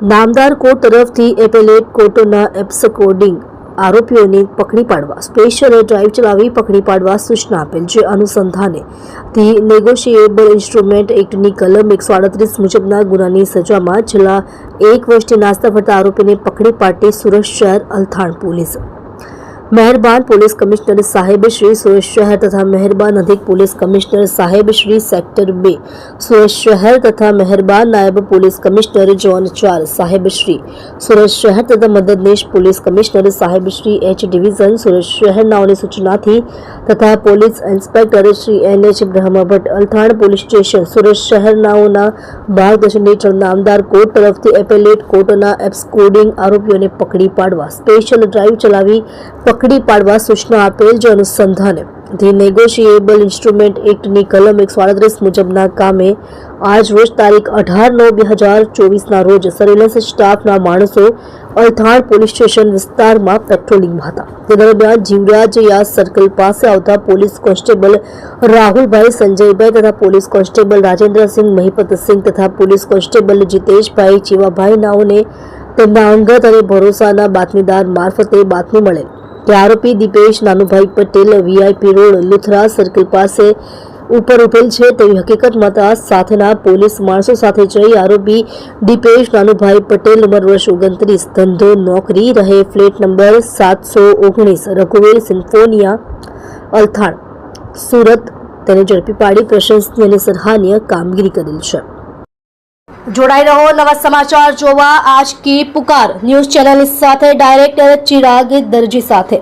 નામદાર કોર્ટ તરફથી એપેલેટ કોર્ટોના એબ્સકોડિંગ આરોપીઓને પકડી પાડવા, સ્પેશિયલ ડ્રાઈવ ચલાવી પકડી પાડવા સૂચના આપેલ છે. અનુસંધાને ધી નેગોશિએબલ ઇન્સ્ટ્રુમેન્ટ એક્ટની કલમ એકસો આડત્રીસ મુજબના ગુનાની સજામાં છેલ્લા એક વર્ષથી નાસ્તા ફરતા આરોપીને પકડી પાડતી સુરત શહેર અલથાણ પોલીસ મહેરબાન પોલીસ કમિશનર સાહેબ શ્રી સુરત શહેર તથા મહેરબાન અધિક પોલીસ કમિશનર સાહેબ શ્રી સેક્ટર બે સુરત શહેર તથા મહેરબાન નાયબ પોલીસ કમિશનર જોન ચાર સાહેબ શ્રી સુરત શહેર તથા મદદનીશ પોલીસ કમિશનર સાહેબ શ્રી એચ ડિવિઝન સુરત શહેરનાઓની સૂચનાથી તથા police inspector Shri N H Brahmbhatt Althan police station Surat શહેરનાઓના માર્ગદર્શન હેઠળ નામદાર કોર્ટ તરફથી એપેલેટ કોર્ટના એબ્સકોડિંગ આરોપીઓને પકડી પાડવા સ્પેશિયલ ડ્રાઈવ ચલાવી પકડી પાડવા સૂચના આપેલ જે અનુસંધાને. ધી નેગોશિએબલ ઇન્સ્ટ્રુમેન્ટ એક્ટની કલમ એકસો આડત્રીસ મુજબના કામે આજ રોજ તારીખ અઢાર નવ બે હજાર ચોવીસના રોજ સર્વેલન્સ સ્ટાફના માણસો અલથાણ પોલીસ સ્ટેશન વિસ્તારમાં પેટ્રોલિંગમાં હતા. તે દરમિયાન જીવરાજ યાસ સર્કલ પાસે આવતા પોલીસ કોન્સ્ટેબલ રાહુલભાઈ, સંજયભાઈ તથા પોલીસ કોન્સ્ટેબલ રાજેન્દ્રસિંહ મહિપતસિંહ તથા પોલીસ કોન્સ્ટેબલ જીતેશભાઈ ચીવાભાઈ નાઓને તેમના અંગત અને ભરોસાના બાતમીદાર મારફતે બાતમી મળેલ. કે આરોપી Dipesh Nanubhai Patel VIP road Luthra circle પાસે ઉપર ઉભેલ છે. તેવી હકીકત મળતા સાથેના પોલીસ માણસો સાથે જઈ આરોપી દીપેશ નાનુભાઈ પટેલ ઉંમર વર્ષ ઓગણત્રીસ, ધંધો, નોકરી, રહે ફ્લેટ નંબર સાતસો ઓગણીસ, રઘુવીર સિમ્ફોનિયા, અલથાણ, સુરત. તેને ઝડપી પાડી પ્રશંસનીય અને સરાહનીય કામગીરી કરેલ છે. જોડાઈ રહો, નવા સમાચાર જોવા. આજ કી પુકાર ન્યૂઝ ચેનલ સાથે ડાયરેક્ટર ચિરાગ દરજી સાથે.